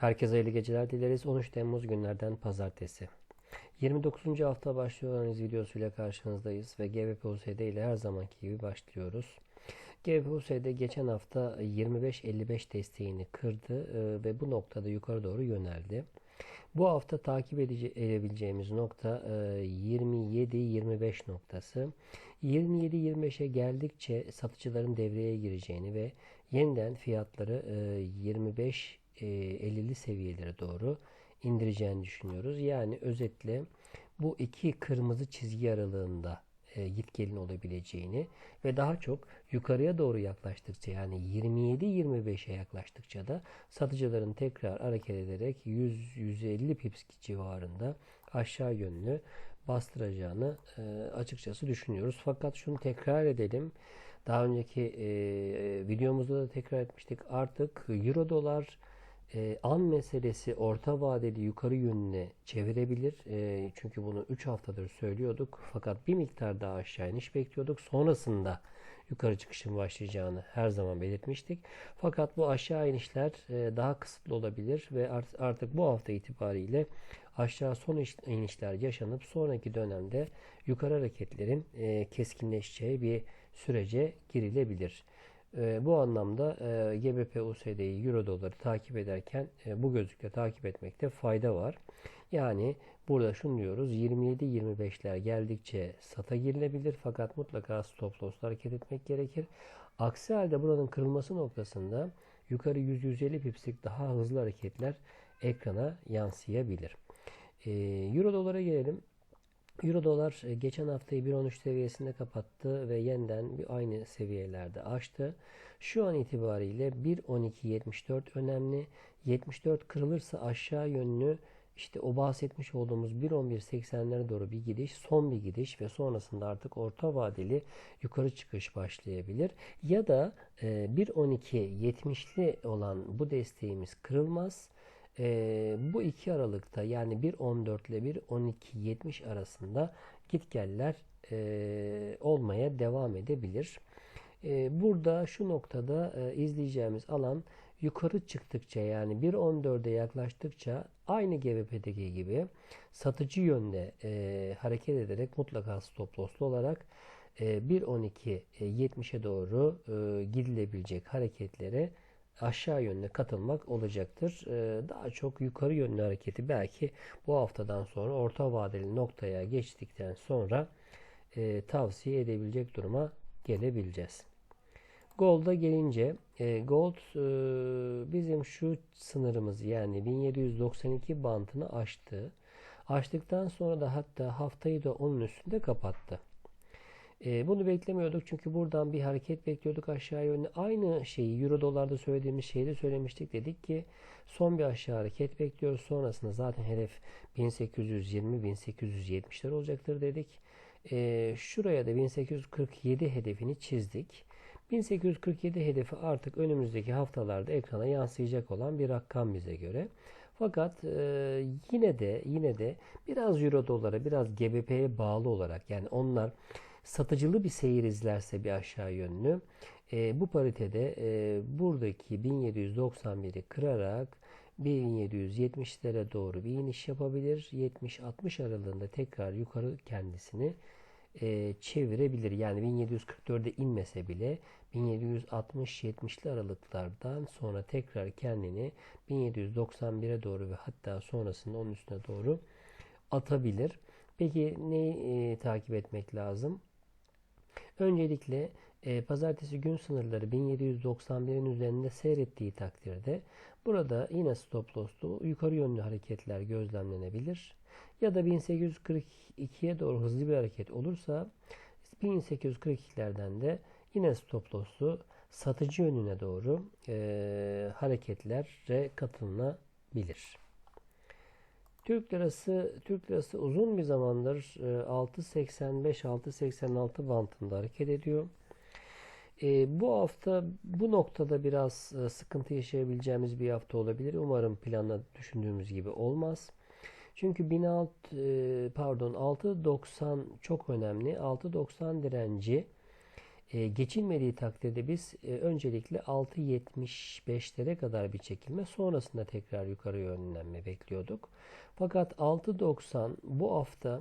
Herkese hayırlı geceler dileriz. 13 Temmuz günlerden pazartesi. 29. hafta başlıyor analiz videosuyla karşınızdayız ve GBP-USD ile her zamanki gibi başlıyoruz. GBP-USD geçen hafta 25-55 desteğini kırdı e, ve bu noktada yukarı doğru yöneldi. Bu hafta takip edebileceğimiz nokta 27-25 e, noktası. 27-25'e geldikçe satıcıların devreye gireceğini ve yeniden fiyatları 25 e, 50'li seviyelere doğru indireceğini düşünüyoruz. Yani özetle bu iki kırmızı çizgi aralığında e, git gelin olabileceğini ve daha çok yukarıya doğru yaklaştıkça yani 27-25'e yaklaştıkça da satıcıların tekrar hareket ederek 100-150 pips civarında aşağı yönlü bastıracağını e, açıkçası düşünüyoruz. Fakat şunu tekrar edelim. Daha önceki e, videomuzda da tekrar etmiştik. Artık euro dolar e, an meselesi orta vadeli yukarı yönüne çevirebilir. E, çünkü bunu 3 haftadır söylüyorduk. Fakat bir miktar daha aşağı iniş bekliyorduk. Sonrasında yukarı çıkışın başlayacağını her zaman belirtmiştik. Fakat bu aşağı inişler e, daha kısıtlı olabilir ve artık bu hafta itibariyle aşağı son inişler yaşanıp sonraki dönemde yukarı hareketlerin e, keskinleşeceği bir sürece girilebilir. E, bu anlamda e, GBP USD'yi Euro doları takip ederken e, bu gözlükle takip etmekte fayda var. Yani burada şunu diyoruz 27-25'ler geldikçe sata girilebilir fakat mutlaka stop loss hareket etmek gerekir. Aksi halde buranın kırılması noktasında yukarı 100-150 pipslik daha hızlı hareketler ekrana yansıyabilir. E, Euro dolara gelelim. Euro dolar e, geçen haftayı 1.13 seviyesinde kapattı ve yeniden bir aynı seviyelerde açtı. Şu an itibariyle 1.12.74 önemli. 74 kırılırsa aşağı yönlü işte o bahsetmiş olduğumuz 1.11.80'lere doğru bir gidiş, son bir gidiş ve sonrasında artık orta vadeli yukarı çıkış başlayabilir. Ya da 1.12.70'li e, olan bu desteğimiz kırılmaz e, bu iki aralıkta yani 1.14 ile 1.12.70 arasında gitgeller e, olmaya devam edebilir. E, burada şu noktada e, izleyeceğimiz alan yukarı çıktıkça yani 1.14'e yaklaştıkça aynı GBP'deki gibi satıcı yönde e, hareket ederek mutlaka stop loss'lu olarak e, 1.12.70'e doğru gidilebilecek hareketlere aşağı yönlü katılmak olacaktır. Ee, daha çok yukarı yönlü hareketi belki bu haftadan sonra orta vadeli noktaya geçtikten sonra e, tavsiye edebilecek duruma gelebileceğiz. Gold'a gelince e, Gold e, bizim şu sınırımız yani 1792 bantını aştı. Aştıktan sonra da hatta haftayı da onun üstünde kapattı. E, bunu beklemiyorduk çünkü buradan bir hareket bekliyorduk aşağı yönlü. Aynı şeyi Euro dolarda söylediğimiz şeyi de söylemiştik. Dedik ki son bir aşağı hareket bekliyoruz. Sonrasında zaten hedef 1820-1870'ler olacaktır dedik. E, şuraya da 1847 hedefini çizdik. 1847 hedefi artık önümüzdeki haftalarda ekrana yansıyacak olan bir rakam bize göre. Fakat e, yine de yine de biraz euro dolara biraz GBP'ye bağlı olarak yani onlar satıcılı bir seyir izlerse bir aşağı yönlü e, bu paritede e, buradaki 1791'i kırarak 1770'lere doğru bir iniş yapabilir. 70-60 aralığında tekrar yukarı kendisini e, çevirebilir. Yani 1744'e inmese bile 1760-70'li aralıklardan sonra tekrar kendini 1791'e doğru ve hatta sonrasında onun üstüne doğru atabilir. Peki neyi e, takip etmek lazım? Öncelikle e, pazartesi gün sınırları 1791'in üzerinde seyrettiği takdirde burada yine stop loss'lu yukarı yönlü hareketler gözlemlenebilir. Ya da 1842'ye doğru hızlı bir hareket olursa 1842'lerden de yine stop loss'lu satıcı yönüne doğru e, hareketlere katılınabilir. Türk lirası Türk lirası uzun bir zamandır 6.85-6.86 e, bantında hareket ediyor. E, bu hafta bu noktada biraz e, sıkıntı yaşayabileceğimiz bir hafta olabilir. Umarım planla düşündüğümüz gibi olmaz. Çünkü 1006 e, pardon 6.90 çok önemli. 6.90 direnci E, geçilmediği takdirde biz e, öncelikle 6.75'lere kadar bir çekilme sonrasında tekrar yukarı yönlenme bekliyorduk. Fakat 6.90 bu hafta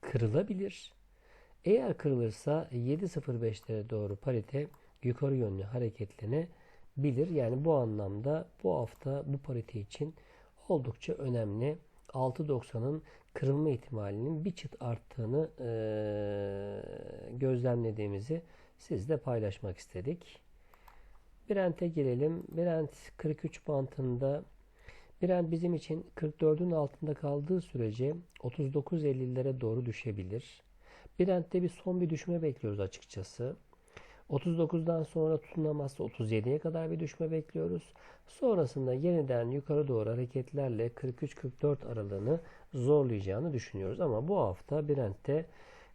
kırılabilir. Eğer kırılırsa 7.05'lere doğru parite yukarı yönlü hareketlenebilir. Yani bu anlamda bu hafta bu parite için oldukça önemli. 6.90'ın kırılma ihtimalinin bir çıt arttığını e, gözlemlediğimizi sizle paylaşmak istedik. Brent'e gelelim. Brent 43 bantında Brent bizim için 44'ün altında kaldığı sürece 39.50'lere doğru düşebilir. Brent'te bir son bir düşme bekliyoruz açıkçası. 39'dan sonra tutunamazsa 37'ye kadar bir düşme bekliyoruz. Sonrasında yeniden yukarı doğru hareketlerle 43-44 aralığını zorlayacağını düşünüyoruz. Ama bu hafta Brent'te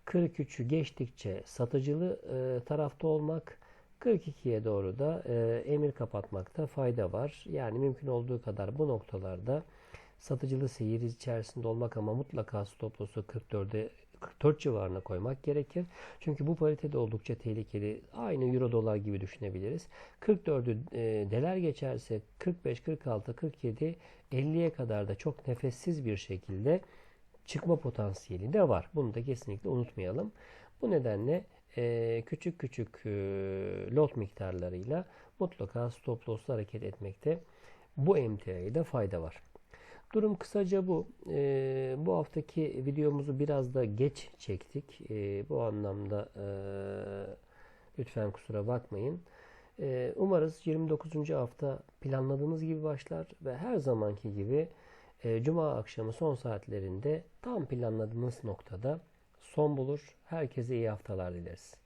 43'ü geçtikçe satıcılı e, tarafta olmak 42'ye doğru da e, emir kapatmakta fayda var. Yani mümkün olduğu kadar bu noktalarda satıcılı seyir içerisinde olmak ama mutlaka stop loss'u 44'e 44 civarına koymak gerekir. Çünkü bu parite de oldukça tehlikeli. Aynı euro dolar gibi düşünebiliriz. 44'ü e, deler geçerse 45, 46, 47, 50'ye kadar da çok nefessiz bir şekilde çıkma potansiyeli de var. Bunu da kesinlikle unutmayalım. Bu nedenle e, küçük küçük e, lot miktarlarıyla mutlaka stop loss'la hareket etmekte bu emtiayı da fayda var. Durum kısaca bu. E, bu haftaki videomuzu biraz da geç çektik. E, bu anlamda e, lütfen kusura bakmayın. E, umarız 29. hafta planladığımız gibi başlar ve her zamanki gibi e, Cuma akşamı son saatlerinde tam planladığımız noktada son bulur. Herkese iyi haftalar dileriz.